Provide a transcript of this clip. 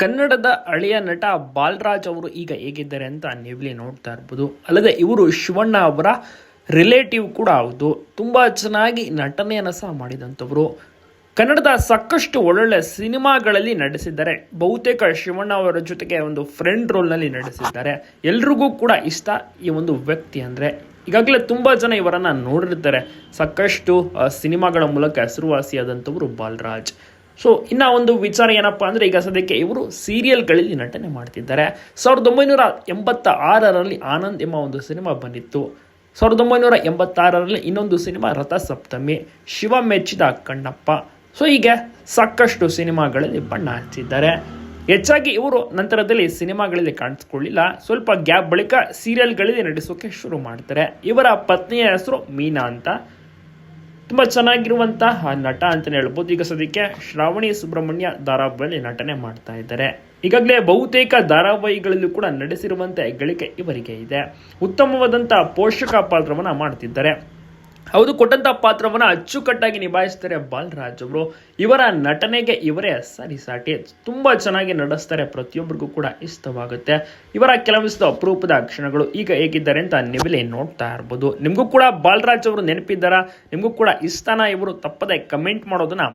ಕನ್ನಡದ ಹಳೆಯ ನಟ ಬಾಲರಾಜ್ ಅವರು ಈಗ ಹೇಗಿದ್ದಾರೆ ಅಂತ ನೀವೇ ನೋಡ್ತಾ ಇರ್ಬೋದು. ಅಲ್ಲದೆ ಇವರು ಶಿವಣ್ಣ ಅವರ ರಿಲೇಟಿವ್ ಕೂಡ ಹೌದು. ತುಂಬ ಚೆನ್ನಾಗಿ ನಟನೆಯನ್ನು ಸಹ ಮಾಡಿದಂಥವರು. ಕನ್ನಡದ ಸಾಕಷ್ಟು ಒಳ್ಳೊಳ್ಳೆ ಸಿನಿಮಾಗಳಲ್ಲಿ ನಟಿಸಿದ್ದಾರೆ. ಬಹುತೇಕ ಶಿವಣ್ಣ ಅವರ ಜೊತೆಗೆ ಒಂದು ಫ್ರೆಂಡ್ ರೋಲ್ನಲ್ಲಿ ನಟಿಸಿದ್ದಾರೆ. ಎಲ್ರಿಗೂ ಕೂಡ ಇಷ್ಟ ಈ ಒಂದು ವ್ಯಕ್ತಿ ಅಂದರೆ. ಈಗಾಗಲೇ ತುಂಬ ಜನ ಇವರನ್ನು ನೋಡಿರ್ತಾರೆ. ಸಾಕಷ್ಟು ಸಿನಿಮಾಗಳ ಮೂಲಕ ಹೆಸರುವಾಸಿಯಾದಂಥವರು ಬಾಲರಾಜ್. ಸೊ ಇನ್ನ ಒಂದು ವಿಚಾರ ಏನಪ್ಪಾ ಅಂದ್ರೆ ಈಗ ಸದ್ಯಕ್ಕೆ ಇವರು ಸೀರಿಯಲ್ಗಳಲ್ಲಿ ನಟನೆ ಮಾಡ್ತಿದ್ದಾರೆ. ಸಾವಿರದ ಒಂಬೈನೂರ ಎಂಬತ್ತ ಆರರಲ್ಲಿ ಆನಂದ್ ಎಂಬ ಒಂದು ಸಿನಿಮಾ ಬಂದಿತ್ತು. ಸಾವಿರದ ಒಂಬೈನೂರ ಎಂಬತ್ತಾರರಲ್ಲಿ ಇನ್ನೊಂದು ಸಿನಿಮಾ ರಥಸಪ್ತಮಿ, ಶಿವ ಮೆಚ್ಚಿದ ಕಣ್ಣಪ್ಪ. ಸೊ ಹೀಗೆ ಸಾಕಷ್ಟು ಸಿನಿಮಾಗಳಲ್ಲಿ ಬಣ್ಣ ಹಚ್ಚಿದ್ದಾರೆ. ಹೆಚ್ಚಾಗಿ ಇವರು ನಂತರದಲ್ಲಿ ಸಿನಿಮಾಗಳಲ್ಲಿ ಕಾಣಿಸ್ಕೊಳ್ಳಿಲ್ಲ. ಸ್ವಲ್ಪ ಗ್ಯಾಪ್ ಬಳಿಕ ಸೀರಿಯಲ್ಗಳಲ್ಲಿ ನಟಿಸೋಕೆ ಶುರು ಮಾಡ್ತಾರೆ. ಇವರ ಪತ್ನಿಯ ಹೆಸರು ಮೀನಾ ಅಂತ. ತುಂಬ ಚೆನ್ನಾಗಿರುವಂತಹ ನಟ ಅಂತಲೇ ಹೇಳ್ಬೋದು. ಈಗ ಸದ್ಯಕ್ಕೆ ಶ್ರಾವಣಿ ಸುಬ್ರಹ್ಮಣ್ಯ ಧಾರಾವಾಹಿಯಲ್ಲಿ ನಟನೆ ಮಾಡ್ತಾ ಇದ್ದಾರೆ. ಈಗಾಗಲೇ ಬಹುತೇಕ ಧಾರಾವಾಹಿಗಳಲ್ಲೂ ಕೂಡ ನಡೆಸಿರುವಂತೆ ಗಳಿಕೆ ಇವರಿಗೆ ಇದೆ. ಉತ್ತಮವಾದಂತಹ ಪೋಷಕ ಪಾತ್ರವನ್ನ ಮಾಡ್ತಿದ್ದಾರೆ. ಹೌದು ಕೊಟ್ಟಂತ ಪಾತ್ರವನ್ನು ಅಚ್ಚುಕಟ್ಟಾಗಿ ನಿಭಾಯಿಸ್ತಾರೆ ಬಾಲರಾಜ್ ಅವರು. ಇವರ ನಟನೆಗೆ ಇವರೇ ಸರಿಸಾಟಿ ತುಂಬ ಚೆನ್ನಾಗಿ ನಡೆಸ್ತಾರೆ ಪ್ರತಿಯೊಬ್ಬರಿಗೂ ಕೂಡ ಇಷ್ಟವಾಗುತ್ತೆ. ಇವರ ಕೆಲವೊಂದಿಷ್ಟು ಅಪರೂಪದ ಕ್ಷಣಗಳು ಈಗ ಹೇಗಿದ್ದಾರೆ ಅಂತ ನೀವೇ ನೋಡ್ತಾ ಇರ್ಬೋದು. ನಿಮಗೂ ಕೂಡ ಬಾಲರಾಜ್ ಅವರು ನೆನಪಿದ್ದಾರಾ? ನಿಮಗೂ ಕೂಡ ಇಷ್ಟನ ಇವರು? ತಪ್ಪದೆ ಕಮೆಂಟ್ ಮಾಡೋದನ್ನ